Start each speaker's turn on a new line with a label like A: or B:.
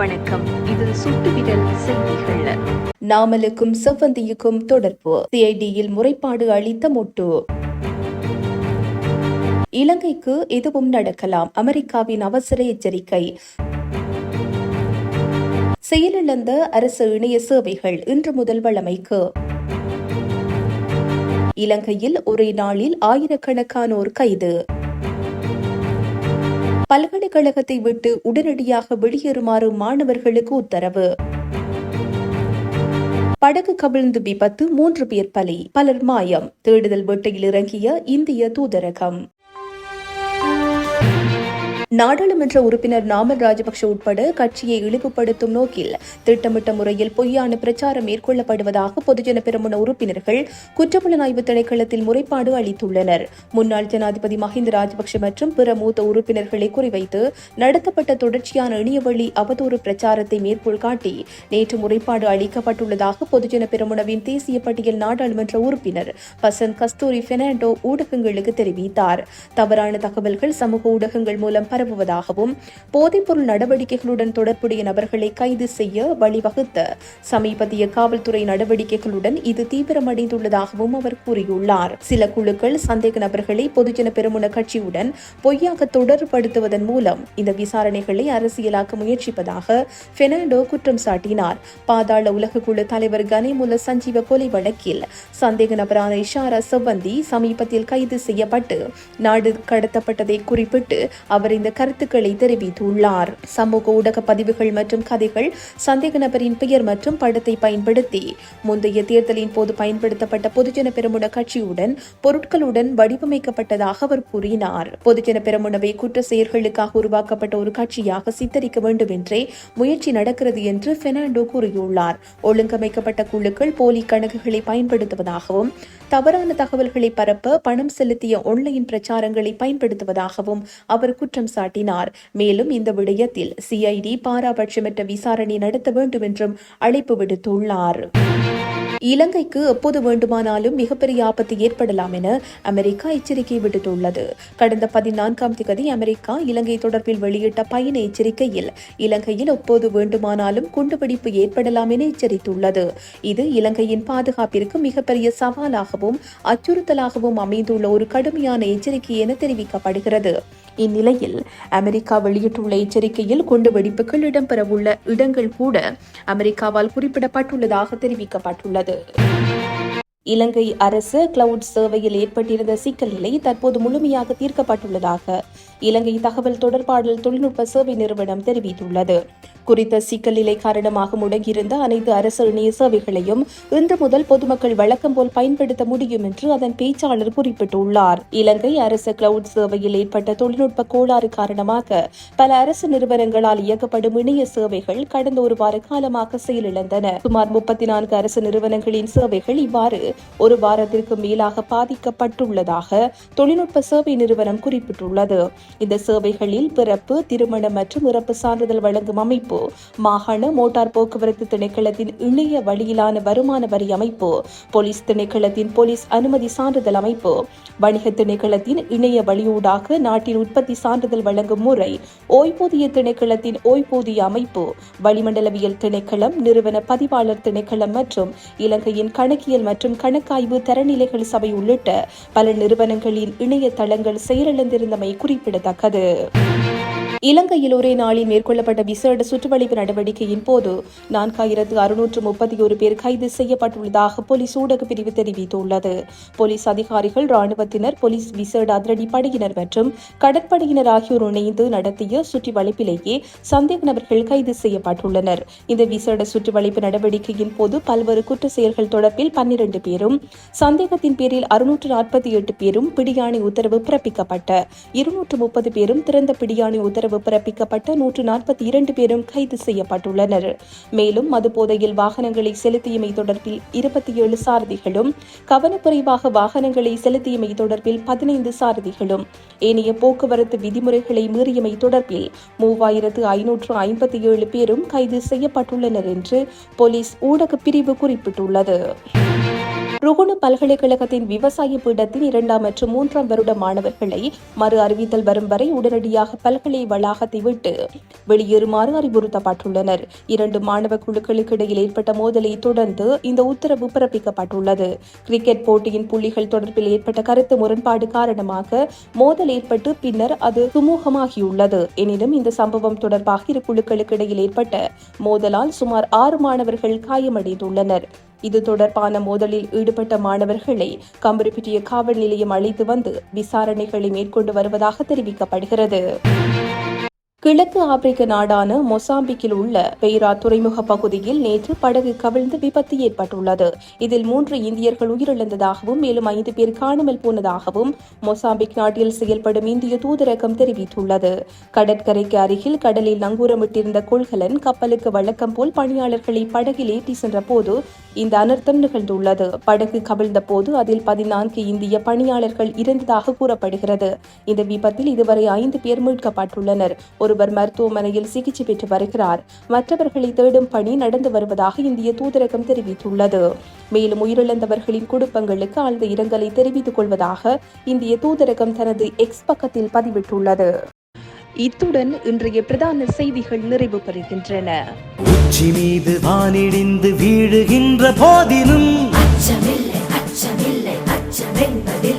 A: வணக்கம் இது சுட்டுவிடல் செய்திகள் நாமலுக்கும் செவ்வந்தியுக்கும் தொடர்பு சிஐடியில் முறைப்பாடு அளித்த மொட்டு இலங்கைக்கு எதுவும் நடக்கலாம் அமெரிக்காவின் அவசர எச்சரிக்கை செயலிழந்த அரசு இணைய சேவைகள் இன்று முதல் வழமைக்கு இலங்கையில் ஒரே நாளில் ஆயிரக்கணக்கானோர் கைது பல்கலைக்கழகத்தை விட்டு உடனடியாக வெளியேறுமாறு மாணவர்களுக்கு உத்தரவு படகு கவிழ்ந்து விபத்து மூன்று பேர் பலி பலர் மாயம் தேடுதல் வேட்டையில் இறங்கிய இந்திய தூதரகம் நாடாளுமன்ற உறுப்பினர் நாமல் ராஜபக்ஷ உட்பட கட்சியை இழிவுபடுத்தும் நோக்கில் திட்டமிட்ட முறையில் பொய்யான பிரச்சாரம் மேற்கொள்ளப்படுவதாக பொதுஜன பெருமுன உறுப்பினர்கள் குற்றப்புலனாய்வு திணைக்களத்தில் முறைப்பாடு அளித்துள்ளனர் முன்னாள் ஜனாதிபதி மஹிந்த ராஜபக்ஷ மற்றும் பிற மூத்த உறுப்பினர்களை குறிவைத்து நடத்தப்பட்ட தொடர்ச்சியான இணையவழி அவதூறு பிரச்சாரத்தை மேற்கோள் காட்டி நேற்று முறைப்பாடு அளிக்கப்பட்டுள்ளதாக பொதுஜன பெருமுனவின் தேசிய பட்டியல் நாடாளுமன்ற உறுப்பினர் பசந்த் கஸ்தூரி பெர்னாண்டோ ஊடகங்களுக்கு தெரிவித்தார் தவறான தகவல்கள் சமூக ஊடகங்கள் மூலம் பரவுவதாகவும் போதைப்பொருள் நடவடிக்கைகளுடன் தொடர்புடைய நபர்களை கைது செய்ய வழிவகுத்த சமீபத்திய காவல்துறை நடவடிக்கைகளுடன் இது தீவிரமடைந்துள்ளதாகவும் அவர் கூறியுள்ளார் சில குழுக்கள் சந்தேக நபர்களை பொதுஜன பெருமுன கட்சியுடன் பொய்யாக தொடர்படுத்துவதன் மூலம் இந்த விசாரணைகளை அரசியலாக்க முயற்சிப்பதாக பெர்னாண்டோ குற்றம் சாட்டினார் பாதாள உலக குழு தலைவர் கனிமுல சஞ்சீவ கொலை வழக்கில் சந்தேக நபரான இஷாரா செவ்வந்தி சமீபத்தில் கைது செய்யப்பட்டு நாடு கடத்தப்பட்டதை குறிப்பிட்டு அவர் இந்த தொடர்பாக கருத்துக்களை தெரிவித்துள்ளார் சமூக ஊடக பதிவுகள் மற்றும் கதைகள் சந்தேக நபரின் பெயர் மற்றும் படத்தை பயன்படுத்தி முந்தைய தேர்தலின் போது பயன்படுத்தப்பட்ட பொதுஜன பெருமுன கட்சியுடன் பொருட்களுடன் வடிவமைக்கப்பட்டதாக அவர் கூறினார் பொதுஜன பெருமுனவை குற்ற செயல்களுக்காக உருவாக்கப்பட்ட ஒரு கட்சியாக சித்தரிக்க வேண்டும் என்றே முயற்சி நடக்கிறது என்று பெர்னாண்டோ கூறியுள்ளார் ஒழுங்கமைக்கப்பட்ட குழுக்கள் போலி கணக்குகளை பயன்படுத்துவதாகவும் தவறான தகவல்களை பரப்ப பணம் செலுத்திய ஆன்லைன் பிரச்சாரங்களை பயன்படுத்துவதாகவும் அவர் குற்றம் சாட்டினார் மேலும் இந்த விடயத்தில் சிஐடி பாராபட்சமற்ற விசாரணை நடத்த வேண்டும் என்றும் அழைப்பு விடுத்துள்ளார் இலங்கைக்கு எப்போது வேண்டுமானாலும் மிகப்பெரிய ஆபத்து ஏற்படலாம் என அமெரிக்கா எச்சரிக்கை விடுத்துள்ளது கடந்த பதினான்காம் திகதி அமெரிக்கா இலங்கை தொடர்பில் வெளியிட்ட பயண எச்சரிக்கையில் இலங்கையில் எப்போது வேண்டுமானாலும் குண்டுபிடிப்பு ஏற்படலாம் என எச்சரித்துள்ளது இது இலங்கையின் பாதுகாப்பிற்கு மிகப்பெரிய சவாலாகவும் அச்சுறுத்தலாகவும் அமைந்துள்ள ஒரு கடுமையான எச்சரிக்கை என தெரிவிக்கப்படுகிறது இந்நிலையில் அமெரிக்கா வெளியிட்டுள்ள எச்சரிக்கையில் குண்டு வெடிப்புகள் இடம்பெறவுள்ள இடங்கள் கூட அமெரிக்காவால் குறிப்பிடப்பட்டுள்ளதாக தெரிவிக்கப்பட்டுள்ளது இலங்கை அரசு கிளவுட் சேவையில் ஏற்பட்டிருந்த சிக்கல் நிலை தற்போது முழுமையாக தீர்க்கப்பட்டுள்ளதாக இலங்கை தகவல் தொடர்பாடல் தொழில்நுட்ப சேவை நிறுவனம் தெரிவித்துள்ளது குறித்த சிக்கல் நிலை காரணமாக முடங்கியிருந்த அனைத்து அரசு இணைய சேவைகளையும் இன்று முதல் பொதுமக்கள் வழக்கம் போல் பயன்படுத்த முடியும் என்று அதன் பேச்சாளர் குறிப்பிட்டுள்ளார் இலங்கை அரச கிளவுட் சேவையில் ஏற்பட்ட தொழில்நுட்ப கோளாறு காரணமாக பல அரசு நிறுவனங்களால் இயக்கப்படும் இணைய சேவைகள் கடந்த ஒரு வார காலமாக செயலிழந்தன சுமார் முப்பத்தி நான்கு அரசு நிறுவனங்களின் சேவைகள் இவ்வாறு ஒரு வாரத்திற்கு மேலாக பாதிக்கப்பட்டுள்ளதாக தொழில்நுட்ப சேவை நிறுவனம் குறிப்பிட்டுள்ளது இந்த சேவைகளில் பிறப்பு திருமணம் மற்றும் இறப்பு சான்றிதழ் வழங்கும் அமைப்பு மாகாண மோட்டார் போக்குவரத்து திணைக்களத்தின் இணைய வழியிலான வருமான வரி அமைப்பு போலீஸ் திணைக்களத்தின் போலீஸ் அனுமதி சான்றிதழ் அமைப்பு வணிக திணைக்களத்தின் இணைய வழியூடாக நாட்டின் உற்பத்தி சான்றிதழ் வழங்கும் முறை ஓய்வூதிய திணைக்களத்தின் ஓய்வூதிய அமைப்பு வளிமண்டலவியல் திணைக்களம் நிறுவன பதிவாளர் திணைக்களம் மற்றும் இலங்கையின் கணக்கியல் மற்றும் கணக்காய்வு தரநிலைகள் சபை உள்ளிட்ட பல நிறுவனங்களின் இணைய தளங்கள் செயலிழந்திருந்தமை குறிப்பிடத்தக்கது இலங்கையில் ஒரே நாளில் மேற்கொள்ளப்பட்ட விசேட சுற்றுவளைப்பு நடவடிக்கையின் போது நான்காயிரத்து அறுநூற்று முப்பத்தி ஒரு பேர் கைது செய்யப்பட்டுள்ளதாக போலீஸ் ஊடக பிரிவு தெரிவித்துள்ளது போலீஸ் அதிகாரிகள் ராணுவத்தினர் போலீஸ் விசேட அதிரடி படையினர் மற்றும் கடற்படையினர் ஆகியோர் இணைந்து நடத்திய சுற்றிவளைப்பிலேயே சந்தேக நபர்கள் கைது செய்யப்பட்டுள்ளனர் இந்த விசேட சுற்றுவளைப்பு நடவடிக்கையின் போது பல்வேறு குற்ற செயல்கள் தொடர்பில் பன்னிரண்டு பேரும் சந்தேகத்தின் பேரில் அறுநூற்று நாற்பத்தி எட்டு பேரும் பிடியாணை உத்தரவு பிறப்பிக்கப்பட்ட இருநூற்று முப்பது பேரும் திறந்த பிடியாணை உத்தரவு உத்தரவு பிறப்பிக்கப்பட்ட நூற்று நாற்பத்தி இரண்டு பேரும் கைது செய்யப்பட்டுள்ளனர் மேலும் மதுபோதையில் வாகனங்களை செலுத்தியமை தொடர்பில் இருபத்தி ஏழு சாரதிகளும் கவனக்குறைவாக வாகனங்களை செலுத்தியமை தொடர்பில் பதினைந்து சாரதிகளும் ஏனைய போக்குவரத்து விதிமுறைகளை மீறியமை தொடர்பில் மூவாயிரத்து ஐநூற்று ஐம்பத்தி ஏழு பேரும் கைது செய்யப்பட்டுள்ளனர் என்று போலீஸ் ஊடக பிரிவு குறிப்பிட்டுள்ளது ருகுணு பல்கலைக்கழகத்தின் விவசாய பீடத்தின் இரண்டாம் மற்றும் மூன்றாம் வருட மாணவர்களை மறு அறிவித்தல் வரும் வரை உடனடியாக பல்கலை வளாகத்தை விட்டு வெளியேறுமாறு அறிவுறுத்தப்பட்டுள்ளனர் இரண்டு மாணவ குழுக்களுக்கு இடையில் ஏற்பட்ட மோதலை தொடர்ந்து இந்த உத்தரவு பிறப்பிக்கப்பட்டுள்ளது கிரிக்கெட் போட்டியின் புள்ளிகள் தொடர்பில் ஏற்பட்ட கருத்து முரண்பாடு காரணமாக மோதல் ஏற்பட்டு பின்னர் அது சுமூகமாகியுள்ளது எனினும் இந்த சம்பவம் தொடர்பாக இரு குழுக்களுக்கு இடையில் ஏற்பட்ட மோதலால் சுமார் ஆறு மாணவர்கள் காயமடைந்துள்ளனர் இது தொடர்பான மோதலில் ஈடுபட்ட மாணவர்களை கம்பரிப்பிட்டிய காவல் நிலையம் அழைத்து வந்து விசாரணைகளை மேற்கொண்டு வருவதாக தெரிவிக்கப்படுகிறது கிழக்கு ஆப்பிரிக்க நாடான மொசாம்பிக்கில் உள்ள பெய்ரா துறைமுக பகுதியில் நேற்று படகு கவிழ்ந்து விபத்து ஏற்பட்டுள்ளது இதில் மூன்று இந்தியர்கள் உயிரிழந்ததாகவும் மேலும் ஐந்து பேர் காணாமல் போனதாகவும் மொசாம்பிக் நாட்டில் செயல்படும் இந்திய தூதரகம் தெரிவித்துள்ளது கடற்கரைக்கு அருகில் கடலில் நங்கூரமிட்டிருந்த கொள்கலன் கப்பலுக்கு வழக்கம் போல் பணியாளர்களை படகில் ஏற்றி சென்றபோது இந்த அனர்த்தம் நிகழ்ந்துள்ளது படகு கவிழ்ந்த போது அதில் பதினான்கு இந்திய பணியாளர்கள் இறந்ததாக கூறப்படுகிறது இந்த விபத்தில் இதுவரை ஐந்து பேர் மீட்கப்பட்டுள்ளனர் ஒருவர் மருத்துவமனையில் சிகிச்சை பெற்று வருகிறார் மற்றவர்களை தேடும் பணி நடந்து வருவதாக இந்திய தூதரகம் தெரிவித்துள்ளது மேலும் உயிரிழந்தவர்களின் குடும்பங்களுக்கு ஆழ்ந்த இரங்கலை தெரிவித்துக் கொள்வதாக இந்திய தூதரகம் தனது எக்ஸ் பக்கத்தில் பதிவிட்டுள்ளது இத்துடன் இன்றைய பிரதான செய்திகள் நிறைவு பெறுகின்றன உச்சி மீது வானிடிந்து வீழுகின்ற போதிலும் அச்சமில்லை அச்சமில்லை அச்சமென்பதில்